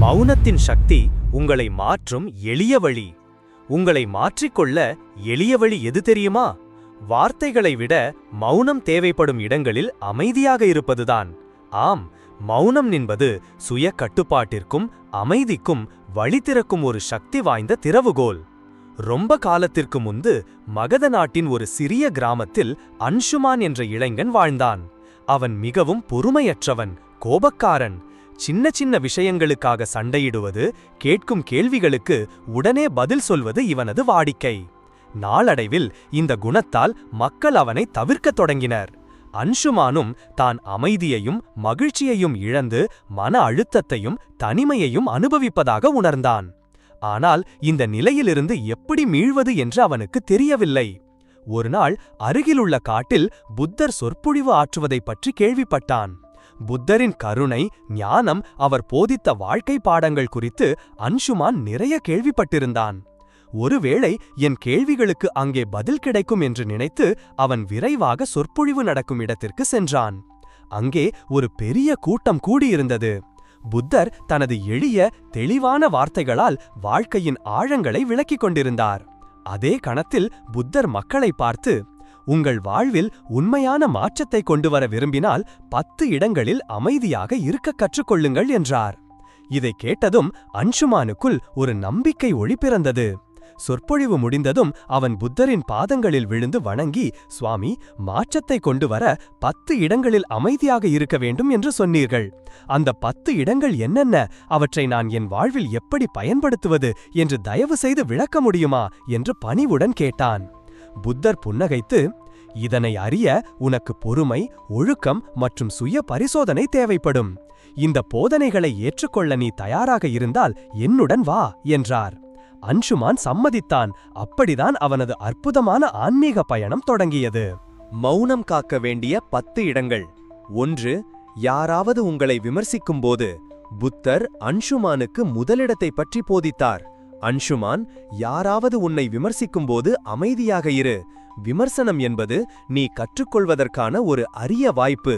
மௌனத்தின் சக்தி உங்களை மாற்றும் எளிய வழி. உங்களை மாற்றிக்கொள்ள எளிய வழி எது தெரியுமா? வார்த்தைகளை விட மௌனம் தேவைப்படும் இடங்களில் அமைதியாக இருப்பதுதான். ஆம் மௌனம் என்பது சுய கட்டுப்பாட்டிற்கும் அமைதிக்கும் வழி திறக்கும் ஒரு சக்தி வாய்ந்த திறவுகோல். ரொம்ப காலத்திற்கு முந்து மகத நாட்டின் ஒரு சிறிய கிராமத்தில் அன்ஷுமான் என்ற இளைஞன் வாழ்ந்தான். அவன் மிகவும் பொறுமையற்றவன் கோபக்காரன் சின்ன சின்ன விஷயங்களுக்காக சண்டையிடுவது கேட்கும் கேள்விகளுக்கு உடனே பதில் சொல்வது இவனது வாடிக்கை. நாளடைவில் இந்த குணத்தால் மக்கள் அவனை தவிர்க்கத் தொடங்கினர். அன்ஷுமானும் தான் அமைதியையும் மகிழ்ச்சியையும் இழந்து மன அழுத்தத்தையும் தனிமையையும் அனுபவிப்பதாக உணர்ந்தான். ஆனால் இந்த நிலையிலிருந்து எப்படி மீழ்வது என்று அவனுக்கு தெரியவில்லை. ஒருநாள் அருகிலுள்ள காட்டில் புத்தர் சொற்பொழிவு ஆற்றுவதைப் பற்றி கேள்விப்பட்டான். புத்தரின் கருணை ஞானம் அவர் போதித்த வாழ்க்கை பாடங்கள் குறித்து அன்ஷுமான் நிறைய கேள்விப்பட்டிருந்தான். ஒருவேளை என் கேள்விகளுக்கு அங்கே பதில் கிடைக்கும் என்று நினைத்து அவன் விரைவாக சொற்பொழிவு நடக்கும் இடத்திற்கு சென்றான். அங்கே ஒரு பெரிய கூட்டம் கூடியிருந்தது. புத்தர் தனது எளிய தெளிவான வார்த்தைகளால் வாழ்க்கையின் ஆழங்களை விளக்கிக் கொண்டிருந்தார். அதே கணத்தில் புத்தர் மக்களை பார்த்து உங்கள் வாழ்வில் உண்மையான மாற்றத்தை கொண்டு வர விரும்பினால் பத்து இடங்களில் அமைதியாக இருக்க கற்றுக்கொள்ளுங்கள் என்றார். இதை கேட்டதும் அன்ஷுமானுக்குள் ஒரு நம்பிக்கை ஒளி பிறந்தது. சொற்பொழிவு முடிந்ததும் அவன் புத்தரின் பாதங்களில் விழுந்து வணங்கி சுவாமி மாற்றத்தை கொண்டு வர பத்து இடங்களில் அமைதியாக இருக்க வேண்டும் என்று சொன்னீர்கள். அந்த பத்து இடங்கள் என்னென்ன? அவற்றை நான் என் வாழ்வில் எப்படி பயன்படுத்துவது? என்று தயவு செய்து விளக்க முடியுமா? என்று பணிவுடன் கேட்டான். புத்தர் புன்னகைத்து இதனை அறிய உனக்கு பொறுமை ஒழுக்கம் மற்றும் சுய பரிசோதனை தேவைப்படும். இந்த போதனைகளை ஏற்றுக்கொள்ள நீ தயாராக இருந்தால் என்னுடன் வா என்றார். அன்ஷுமான் சம்மதித்தான். அப்படிதான் அவனது அற்புதமான ஆன்மீக பயணம் தொடங்கியது. மௌனம் காக்க வேண்டிய பத்து இடங்கள். ஒன்று யாராவது உங்களை விமர்சிக்கும்போது புத்தர் அன்ஷுமானுக்கு முதலிடத்தை பற்றி போதித்தார். அன்ஷுமான் யாராவது உன்னை விமர்சிக்கும்போது அமைதியாக இரு. விமர்சனம் என்பது நீ கற்றுக்கொள்வதற்கான ஒரு அரிய வாய்ப்பு.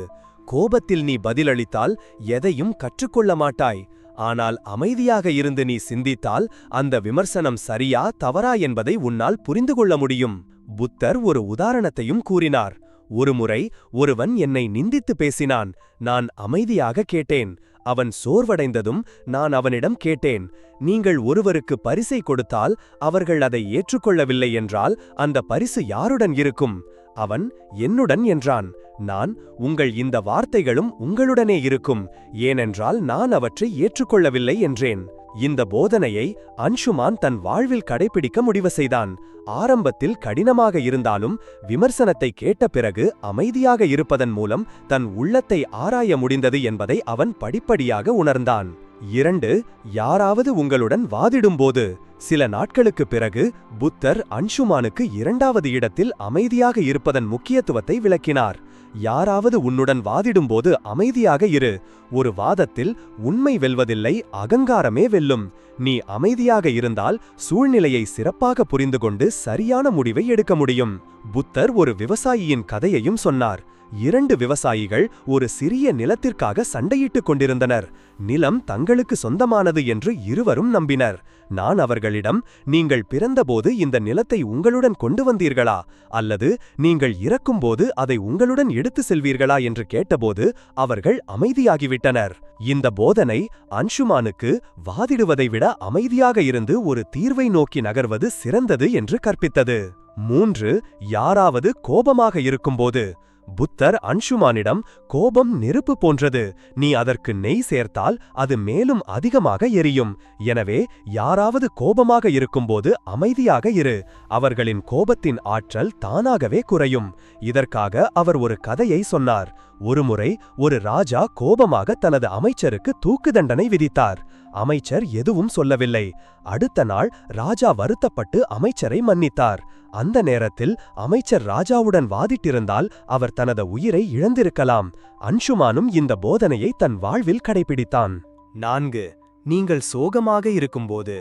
கோபத்தில் நீ பதிலளித்தால் எதையும் கற்றுக்கொள்ள மாட்டாய். ஆனால் அமைதியாக இருந்து நீ சிந்தித்தால் அந்த விமர்சனம் சரியா தவறா என்பதை உன்னால் புரிந்து கொள்ள முடியும். புத்தர் ஒரு உதாரணத்தையும் கூறினார். ஒருமுறை ஒருவன் என்னை நிந்தித்து பேசினான். நான் அமைதியாக கேட்டேன். அவன் சோர்வடைந்ததும் நான் அவனிடம் கேட்டேன். நீங்கள் ஒருவருக்கு பரிசை கொடுத்தால் அவர்கள் அதை ஏற்றுக்கொள்ளவில்லை என்றால் அந்த பரிசு யாருடன் இருக்கும்? அவன் என்னுடன் என்றான். நான் உங்கள் இந்த வார்த்தைகளும் உங்களுடனே இருக்கும். ஏனென்றால் நான் அவற்றை ஏற்றுக்கொள்ளவில்லை என்றேன். இந்த போதனையை அன்ஷுமான் தன் வாழ்வில் கடைபிடிக்க முடிவு செய்தான். ஆரம்பத்தில் கடினமாக இருந்தாலும் விமர்சனத்தை கேட்ட பிறகு அமைதியாக இருப்பதன் மூலம் தன் உள்ளத்தை ஆராய முடிந்தது என்பதை அவன் படிப்படியாக உணர்ந்தான். இரண்டு யாராவது உங்களுடன் வாதிடும்போது சில நாட்களுக்கு பிறகு புத்தர் அன்ஷுமானுக்கு இரண்டாவது இடத்தில் அமைதியாக இருப்பதன் முக்கியத்துவத்தை விளக்கினார். யாராவது உன்னுடன் வாதிடும்போது அமைதியாக இரு. ஒரு வாதத்தில் உண்மை வெல்வதில்லை அகங்காரமே வெல்லும். நீ அமைதியாக இருந்தால் சூழ்நிலையை சிறப்பாக புரிந்து கொண்டு சரியான முடிவை எடுக்க முடியும். புத்தர் ஒரு விவசாயியின் கதையையும் சொன்னார். இரண்டு விவசாயிகள் ஒரு சிறிய நிலத்திற்காக சண்டையிட்டுக் கொண்டிருந்தனர். நிலம் தங்களுக்கு சொந்தமானது என்று இருவரும் நம்பினர். நான் அவர்களிடம் நீங்கள் பிறந்தபோது இந்த நிலத்தை உங்களுடன் கொண்டு வந்தீர்களா? அல்லது நீங்கள் இறக்கும்போது அதை உங்களுடன் எடுத்து செல்வீர்களா? என்று கேட்டபோது அவர்கள் அமைதியாகிவிட்டனர். இந்த போதனை அன்ஷுமானுக்கு வாதிடுவதை விட அமைதியாக இருந்து ஒரு தீர்வை நோக்கி நகர்வது சிறந்தது என்று கற்பித்தது. மூன்று யாராவது கோபமாக இருக்கும்போது புத்தர் அன்ஷுமானிடம் கோபம் நெருப்பு போன்றது. நீ அதற்கு நெய் சேர்த்தால் அது மேலும் அதிகமாக எரியும். எனவே யாராவது கோபமாக இருக்கும்போது அமைதியாக இரு. அவர்களின் கோபத்தின் ஆற்றல் தானாகவே குறையும். இதற்காக அவர் ஒரு கதையை சொன்னார். ஒருமுறை ஒரு ராஜா கோபமாக தனது அமைச்சருக்கு தூக்கு தண்டனை விதித்தார். அமைச்சர் எதுவும் சொல்லவில்லை. அடுத்த நாள் ராஜா வருத்தப்பட்டு அமைச்சரை மன்னித்தார். அந்த நேரத்தில் அமைச்சர் ராஜாவுடன் வாதிட்டிருந்தால் அவர் தனது உயிரை இழந்திருக்கலாம். அன்ஷுமானும் இந்த போதனையை தன் வாழ்வில் கடைபிடித்தான். நான்கு. நீங்கள் சோகமாக இருக்கும்போது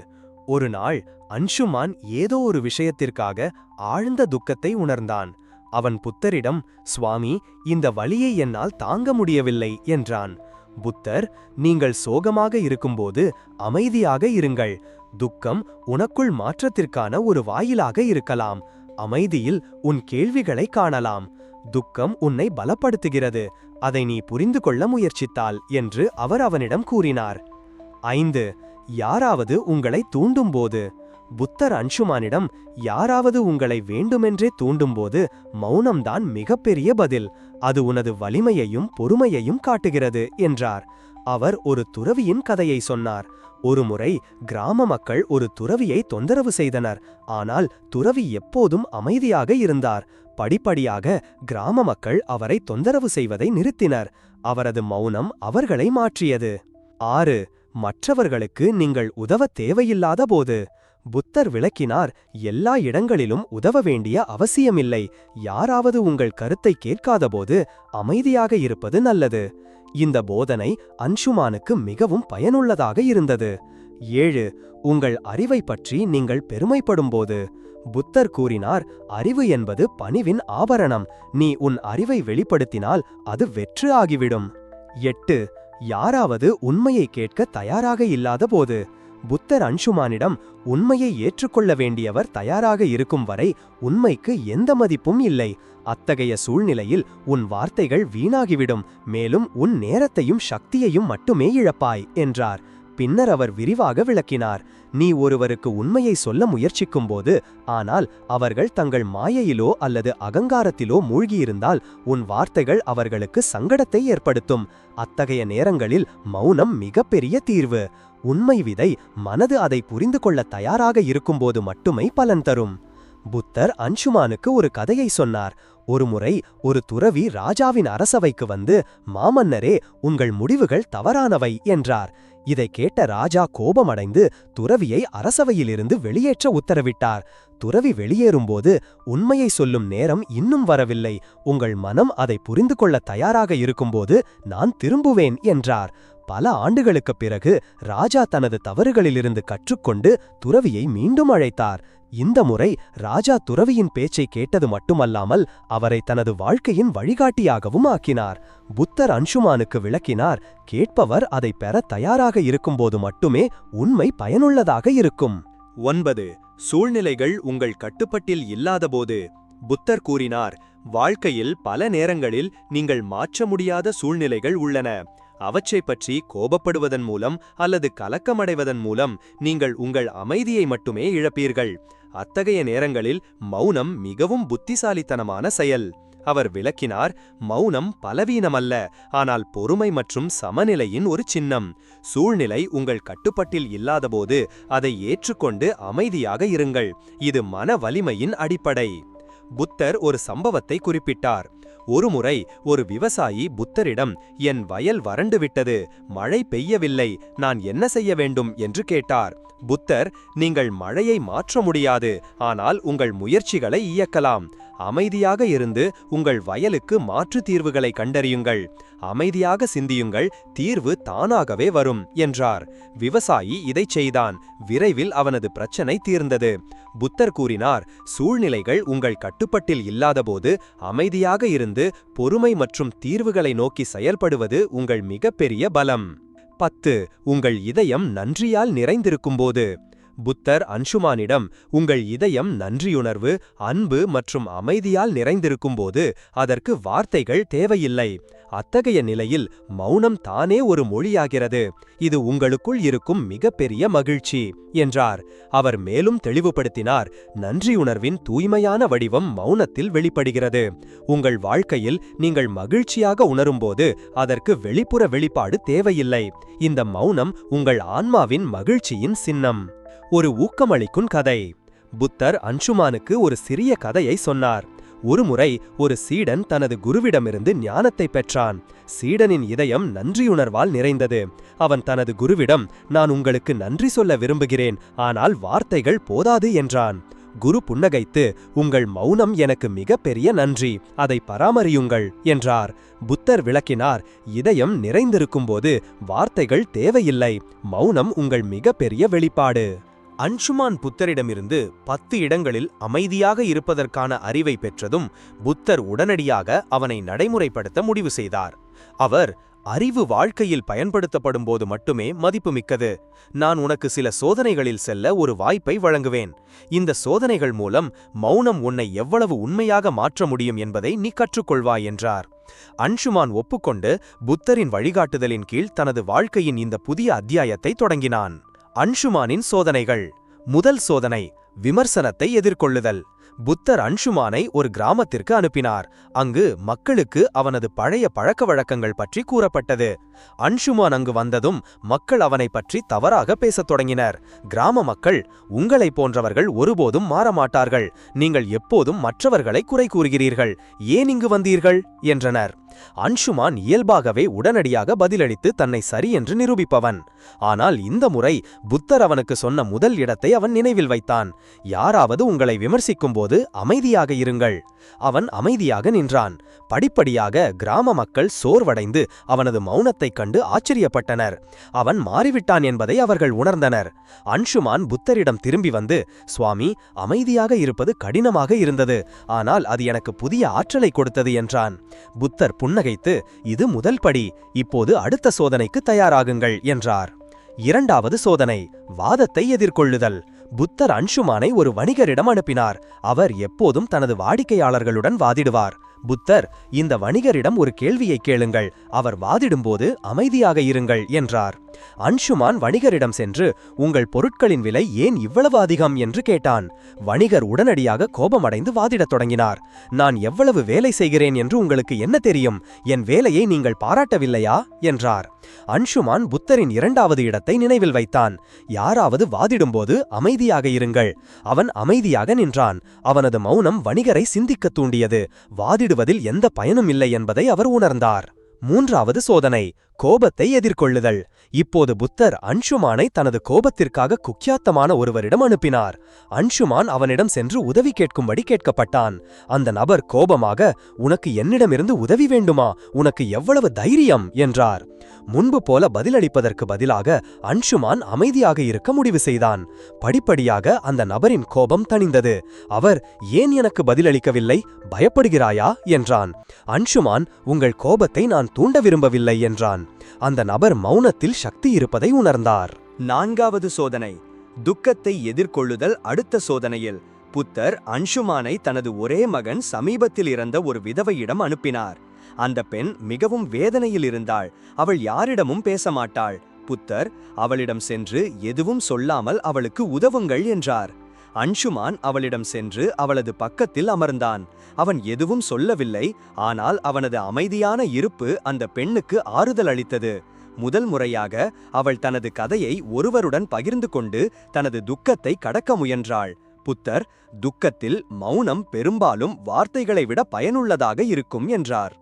ஒரு நாள் அன்ஷுமான் ஏதோ ஒரு விஷயத்திற்காக ஆழ்ந்த துக்கத்தை உணர்ந்தான். அவன் புத்தரிடம் சுவாமி இந்த வழியை என்னால் தாங்க முடியவில்லை என்றான். புத்தர் நீங்கள் சோகமாக இருக்கும்போது அமைதியாக இருங்கள். துக்கம் உனக்குள் மாற்றத்திற்கான ஒரு வாயிலாக இருக்கலாம். அமைதியில் உன் கேள்விகளை காணலாம். துக்கம் உன்னை பலப்படுத்துகிறது. அதை நீ புரிந்து கொள்ள முயற்சித்தால் என்று அவர் அவனிடம் கூறினார். ஐந்து. யாராவது உங்களை தூண்டும்போது புத்தர் அன்சுமானிடம் யாராவது உங்களை வேண்டுமென்றே தூண்டும்போது மௌனம்தான் மிகப்பெரிய பதில். அது உனது வலிமையையும் பொறுமையையும் காட்டுகிறது என்றார். அவர் ஒரு துறவியின் கதையை சொன்னார். ஒருமுறை கிராம மக்கள் ஒரு துறவியை தொந்தரவு செய்தனர். ஆனால் துறவி எப்போதும் அமைதியாக இருந்தார். படிப்படியாக கிராம மக்கள் அவரை தொந்தரவு செய்வதை நிறுத்தினர். அவரது மௌனம் அவர்களை மாற்றியது. ஆறு மற்றவர்களுக்கு நீங்கள் உதவ தேவையில்லாத போது புத்தர் விளக்கினார் எல்லா இடங்களிலும் உதவ வேண்டிய அவசியமில்லை. யாராவது உங்கள் கருத்தை கேட்காதபோது அமைதியாக இருப்பது நல்லது. இந்த போதனை அன்ஷுமானுக்கு மிகவும் பயனுள்ளதாக இருந்தது. ஏழு உங்கள் அறிவை பற்றி நீங்கள் பெருமைப்படும்போது. புத்தர் கூறினார் அறிவு என்பது பணிவின் ஆபரணம். நீ உன் அறிவை வெளிப்படுத்தினால் அது வெற்று ஆகிவிடும். எட்டு யாராவது உண்மையை கேட்க தயாராக இல்லாத போது புத்தர் அன்ஷுமானிடம் உண்மையை ஏற்றுக்கொள்ள வேண்டியவர் தயாராக இருக்கும் வரை உண்மைக்கு எந்த மதிப்பும் இல்லை. அத்தகைய சூழ்நிலையில் உன் வார்த்தைகள் வீணாகிவிடும். மேலும் உன் நேரத்தையும் சக்தியையும் மட்டுமே இழப்பாய் என்றார். பின்னர் அவர் விரிவாக விளக்கினார். நீ ஒருவருக்கு உண்மையை சொல்ல முயற்சிக்கும்போது ஆனால் அவர்கள் தங்கள் மாயையிலோ அல்லது அகங்காரத்திலோ மூழ்கியிருந்தால் உன் வார்த்தைகள் அவர்களுக்கு சங்கடத்தை ஏற்படுத்தும். அத்தகைய நேரங்களில் மௌனம் மிகப்பெரிய தீர்வு. உண்மை விதை மனது அதை புரிந்து கொள்ள தயாராக இருக்கும்போது மட்டுமே பலன் தரும். புத்தர் அன்சுமானுக்கு ஒரு கதையை சொன்னார். ஒருமுறை ஒரு துறவி ராஜாவின் அரசவைக்கு வந்து மாமன்னரே உங்கள் முடிவுகள் தவறானவை என்றார். இதை கேட்ட ராஜா கோபமடைந்து துறவியை அரசவையிலிருந்து வெளியேற்ற உத்தரவிட்டார். துறவி வெளியேறும்போது உண்மையை சொல்லும் நேரம் இன்னும் வரவில்லை. உங்கள் மனம் அதை புரிந்து கொள்ள தயாராக இருக்கும்போது நான் திரும்புவேன் என்றார். பல ஆண்டுகளுக்குப் பிறகு ராஜா தனது தவறுகளிலிருந்து கற்றுக்கொண்டு துறவியை மீண்டும் அழைத்தார். இந்த முறை ராஜா துறவியின் பேச்சை கேட்டது மட்டுமல்லாமல் அவரை தனது வாழ்க்கையின் வழிகாட்டியாகவும் ஆக்கினார். புத்தர் அன்ஷுமானுக்கு விளக்கினார் கேட்பவர் அதை பெற தயாராக இருக்கும்போது மட்டுமே உண்மை பயனுள்ளதாக இருக்கும். ஒன்பது. சூழ்நிலைகள் உங்கள் கட்டுப்பட்டில் இல்லாதபோது. புத்தர் கூறினார் வாழ்க்கையில் பல நேரங்களில் நீங்கள் மாற்ற முடியாத சூழ்நிலைகள் உள்ளன. அவற்றை பற்றி கோபப்படுவதன் மூலம் அல்லது கலக்கமடைவதன் மூலம் நீங்கள் உங்கள் அமைதியை மட்டுமே இழப்பீர்கள். அத்தகைய நேரங்களில் மௌனம் மிகவும் புத்திசாலித்தனமான செயல். அவர் விளக்கினார் மௌனம் பலவீனமல்ல ஆனால் பொறுமை மற்றும் சமநிலையின் ஒரு சின்னம். சூழ்நிலை உங்கள் கட்டுப்பட்டில் இல்லாதபோது அதை ஏற்றுக்கொண்டு அமைதியாக இருங்கள். இது மன வலிமையின் அடிப்படை. புத்தர் ஒரு சம்பவத்தை குறிப்பிட்டார். ஒருமுறை ஒரு விவசாயி புத்தரிடம் என் வயல் வறண்டு விட்டது மழை பெய்யவில்லை நான் என்ன செய்ய வேண்டும்? என்று கேட்டார். புத்தர் நீங்கள் மழையை மாற்ற முடியாது ஆனால் உங்கள் முயற்சிகளை இயக்கலாம். அமைதியாக இருந்து உங்கள் வயலுக்கு மாற்று தீர்வுகளை கண்டறியுங்கள். அமைதியாக சிந்தியுங்கள் தீர்வு தானாகவே வரும் என்றார். விவசாயி இதைச் செய்தான். விரைவில் அவனது பிரச்சனை தீர்ந்தது. புத்தர் கூறினார் சூழ்நிலைகள் உங்கள் கட்டுப்பட்டில் இல்லாதபோது அமைதியாக இருந்து பொறுமை மற்றும் தீர்வுகளை நோக்கி செயல்படுவது உங்கள் மிகப்பெரிய பலம். பத்து உங்கள் இதயம் நன்றியால் நிறைந்திருக்கும்போது புத்தர் அன்ஷுமானிடம் உங்கள் இதயம் நன்றியுணர்வு அன்பு மற்றும் அமைதியால் நிறைந்திருக்கும்போது அதற்கு வார்த்தைகள் தேவையில்லை. அத்தகைய நிலையில் மௌனம் தானே ஒரு மொழியாகிறது. இது உங்களுக்குள் இருக்கும் மிகப்பெரிய மகிழ்ச்சி என்றார். அவர் மேலும் தெளிவுபடுத்தினார். நன்றியுணர்வின் தூய்மையான வடிவம் மௌனத்தில் வெளிப்படுகிறது. உங்கள் வாழ்க்கையில் நீங்கள் மகிழ்ச்சியாக உணரும்போது அதற்கு வெளிப்புற வெளிப்பாடு தேவையில்லை. இந்த மௌனம் உங்கள் ஆன்மாவின் மகிழ்ச்சியின் சின்னம். ஒரு ஊக்கமளிக்கும் கதை. புத்தர் அன்சுமானுக்கு ஒரு சிறிய கதையை சொன்னார். ஒருமுறை ஒரு சீடன் தனது குருவிடமிருந்து ஞானத்தை பெற்றான். சீடனின் இதயம் நன்றியுணர்வால் நிறைந்தது. அவன் தனது குருவிடம் நான் உங்களுக்கு நன்றி சொல்ல விரும்புகிறேன் ஆனால் வார்த்தைகள் போதாது என்றான். குரு புன்னகைத்து உங்கள் மௌனம் எனக்கு மிகப்பெரிய நன்றி அதை பராமரியுங்கள் என்றார். புத்தர் விளக்கினார் இதயம் நிறைந்திருக்கும்போது வார்த்தைகள் தேவையில்லை மௌனம் உங்கள் மிகப்பெரிய வெளிப்பாடு. அன்ஷுமான் புத்தரிடமிருந்து பத்து இடங்களில் அமைதியாக இருப்பதற்கான அறிவை பெற்றதும் புத்தர் உடனடியாக அவனை நடைமுறைப்படுத்த முடிவு செய்தார். அவர் அறிவு வாழ்க்கையில் பயன்படுத்தப்படும் போது மட்டுமே மதிப்புமிக்கது. நான் உனக்கு சில சோதனைகளில் செல்ல ஒரு வாய்ப்பை வழங்குவேன். இந்த சோதனைகள் மூலம் மௌனம் உன்னை எவ்வளவு உண்மையாக மாற்ற முடியும் என்பதை நீ கற்றுக்கொள்வாய் என்றார். அன்ஷுமான் ஒப்புக்கொண்டு புத்தரின் வழிகாட்டுதலின் கீழ் தனது வாழ்க்கையின் இந்த புதிய அத்தியாயத்தை தொடங்கினான். அன்ஷுமானின் சோதனைகள். முதல் சோதனை விமர்சனத்தை எதிர்கொள்ளுதல். புத்தர் அன்ஷுமானை ஒரு கிராமத்திற்கு அனுப்பினார். அங்கு மக்களுக்கு அவனது பழைய பழக்க வழக்கங்கள் பற்றி கூறப்பட்டது. அன்ஷுமான் அங்கு வந்ததும் மக்கள் அவனை பற்றி தவறாக பேசத் தொடங்கினர். கிராம மக்கள் உங்களைப் போன்றவர்கள் ஒருபோதும் மாறமாட்டார்கள். நீங்கள் எப்போதும் மற்றவர்களை குறை கூறுகிறீர்கள். ஏன் இங்கு வந்தீர்கள்? என்றனர். அன்ஷுமான் இயல்பாகவே உடனடியாக பதிலளித்து தன்னை சரி என்று நிரூபிப்பவன். ஆனால் இந்த முறை புத்தர் அவனுக்கு சொன்ன முதல் இடத்தை அவன் நினைவில் வைத்தான். யாராவது உங்களை விமர்சிக்கும்போது அமைதியாக இருங்கள். அவன் அமைதியாக நின்றான். படிப்படியாக கிராம மக்கள் சோர்வடைந்து அவனது மௌனத்தைக் கண்டு ஆச்சரியப்பட்டனர். அவன் மாறிவிட்டான் என்பதை அவர்கள் உணர்ந்தனர். அன்ஷுமான் புத்தரிடம் திரும்பி வந்து சுவாமி அமைதியாக இருப்பது கடினமாக இருந்தது. ஆனால் அது எனக்கு புதிய ஆற்றலை கொடுத்தது என்றான். புத்தர் புன்னகைத்து இது முதல் படி இப்போது அடுத்த சோதனைக்கு தயாராகுங்கள் என்றார். இரண்டாவது சோதனை வாதத்தை எதிர்கொள்ளுதல் புத்தர் அன்ஷுமானை ஒரு வணிகரிடம் அனுப்பினார். அவர் எப்போதும் தனது வாடிக்கையாளர்களுடன் வாதிடுவார். புத்தர் இந்த வணிகரிடம் ஒரு கேள்வியை கேளுங்கள். அவர் வாதிடும்போது அமைதியாக இருங்கள் என்றார். அன்ஷுமான் வணிகரிடம் சென்று உங்கள் பொருட்களின் விலை ஏன் இவ்வளவு அதிகம்? என்று கேட்டான். வணிகர் உடனடியாக கோபமடைந்து வாதிடத் தொடங்கினார். நான் எவ்வளவு வேலை செய்கிறேன் என்று உங்களுக்கு என்ன தெரியும்? என் வேலையை நீங்கள் பாராட்டவில்லையா? என்றார். அன்ஷுமான் புத்தரின் இரண்டாவது இடத்தை நினைவில் வைத்தான். யாராவது வாதிடும்போது அமைதியாக இருங்கள். அவன் அமைதியாக நின்றான். அவனது மௌனம் வணிகரை சிந்திக்கத் தூண்டியது. வாதிடுவதில் எந்த பயனும் இல்லை என்பதை அவர் உணர்ந்தார். மூன்றாவது சோதனை. கோபத்தை எதிர்கொள்ளுதல். இப்போது புத்தர் அன்ஷுமானை தனது கோபத்திற்காக குக்கியாத்தமான ஒருவரிடம் அனுப்பினார். அன்ஷுமான் அவனிடம் சென்று உதவி கேட்கும்படி கேட்கப்பட்டான். அந்த நபர் கோபமாக உனக்கு என்னிடமிருந்து உதவி வேண்டுமா? உனக்கு எவ்வளவு தைரியம்? என்றார். முன்பு போல பதிலளிப்பதற்கு பதிலாக அன்ஷுமான் அமைதியாக இருக்க முடிவு செய்தான். படிப்படியாக அந்த நபரின் கோபம் தணிந்தது. அவர் ஏன் எனக்கு பதிலளிக்கவில்லை? பயப்படுகிறாயா? என்றான். அன்ஷுமான் உங்கள் கோபத்தை நான் தூண்ட விரும்பவில்லை என்றான். அந்த நபர் மௌனத்தில் சக்தி இருப்பதை உணர்ந்தார். நான்காவது சோதனை துக்கத்தை எதிர்கொள்ளுதல். அடுத்த சோதனையில் புத்தர் அன்ஷுமானை தனது ஒரே மகன் சமீபத்தில் இறந்த ஒரு விதவையிடம் அனுப்பினார். அந்த பெண் மிகவும் வேதனையில் இருந்தாள். அவள் யாரிடமும் பேச மாட்டாள் புத்தர் அவளிடம் சென்று எதுவும் சொல்லாமல் அவளுக்கு உதவுங்கள் என்றார். அன்ஷுமான் அவளிடம் சென்று அவளது பக்கத்தில் அமர்ந்தான். அவன் எதுவும் சொல்லவில்லை ஆனால் அவனது அமைதியான இருப்பு அந்த பெண்ணுக்கு ஆறுதல் அளித்தது. முதல் முறையாக அவள் தனது கதையை ஒருவருடன் பகிர்ந்து கொண்டு தனது துக்கத்தை கடக்க முயன்றாள். புத்தர் துக்கத்தில் மௌனம் பெரும்பாலும் வார்த்தைகளை விட பயனுள்ளதாக இருக்கும் என்றார்.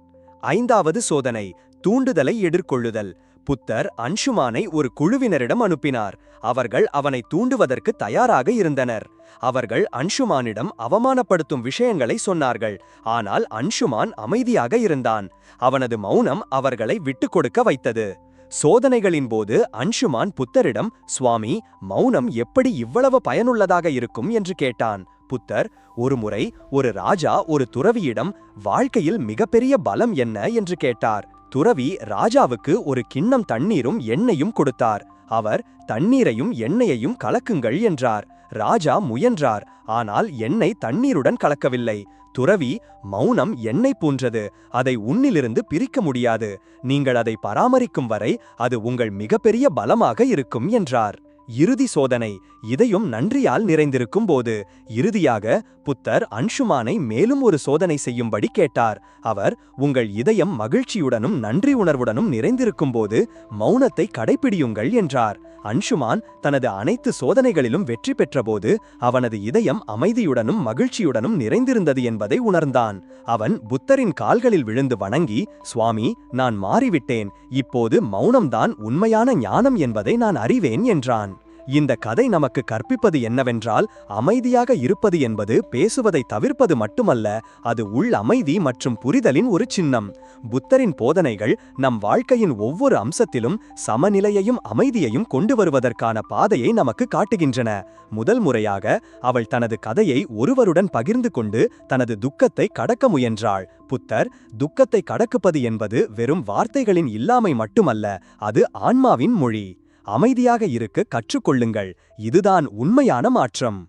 ஐந்தாவது சோதனை தூண்டுதலை எதிர்கொள்ளுதல். புத்தர் அன்ஷுமானை ஒரு குழுவினரிடம் அனுப்பினார். அவர்கள் அவனை தூண்டுவதற்கு தயாராக இருந்தனர். அவர்கள் அன்ஷுமானிடம் அவமானப்படுத்தும் விஷயங்களை சொன்னார்கள். ஆனால் அன்ஷுமான் அமைதியாக இருந்தான். அவனது மௌனம் அவர்களை விட்டுக் கொடுக்க வைத்தது. சோதனைகளின் போது அன்ஷுமான் புத்தரிடம் சுவாமி மௌனம் எப்படி இவ்வளவு பயனுள்ளதாக இருக்கும்? என்று கேட்டான். புத்தர் ஒருமுறை ஒரு ராஜா ஒரு துறவியிடம் வாழ்க்கையில் மிகப்பெரிய பலம் என்ன? என்று கேட்டார். துறவி ராஜாவுக்கு ஒரு கிண்ணம் தண்ணீரும் எண்ணெயும் கொடுத்தார். அவர் தண்ணீரையும் எண்ணெயையும் கலக்குங்கள் என்றார். ராஜா முயன்றார். ஆனால் எண்ணெய் தண்ணீருடன் கலக்கவில்லை. துறவி மௌனம் எண்ணெய் போன்றது. அதை உன்னிலிருந்து பிரிக்க முடியாது. நீங்கள் அதை பராமரிக்கும் வரை அது உங்கள் மிகப்பெரிய பலமாக இருக்கும் என்றார். இறுதி சோதனை இதையும் நன்றியால் நிறைந்திருக்கும் போது இறுதியாக புத்தர் அன்ஷுமானை மேலும் ஒரு சோதனை செய்யும்படி கேட்டார். அவர் உங்கள் இதயம் மகிழ்ச்சியுடனும் நன்றி உணர்வுடனும் நிறைந்திருக்கும் போது மௌனத்தை கடைப்பிடியுங்கள் என்றார். அன்ஷுமான் தனது அனைத்து சோதனைகளிலும் வெற்றி பெற்றபோது அவனது இதயம் அமைதியுடனும் மகிழ்ச்சியுடனும் நிறைந்திருந்தது என்பதை உணர்ந்தான். அவன் புத்தரின் கால்களில் விழுந்து வணங்கி சுவாமி நான் மாறிவிட்டேன். இப்போது மௌனம்தான் உண்மையான ஞானம் என்பதை நான் அறிவேன் என்றான். இந்த கதை நமக்கு கற்பிப்பது என்னவென்றால் அமைதியாக இருப்பது என்பது பேசுவதை தவிர்ப்பது மட்டுமல்ல அது உள் அமைதி மற்றும் புரிதலின் ஒரு சின்னம். புத்தரின் போதனைகள் நம் வாழ்க்கையின் ஒவ்வொரு அம்சத்திலும் சமநிலையையும் அமைதியையும் கொண்டு வருவதற்கான பாதையை நமக்கு காட்டுகின்றன. முதல் முறையாக அவள் தனது கதையை ஒருவருடன் பகிர்ந்து கொண்டு தனது துக்கத்தை கடக்க முயன்றாள். புத்தர் துக்கத்தை கடக்குப்பது என்பது வெறும் வார்த்தைகளின் இல்லாமை மட்டுமல்ல அது ஆன்மாவின் மொழி. அமைதியாக இருக்க கற்றுக்கொள்ளுங்கள். இதுதான் உண்மையான மாற்றம்.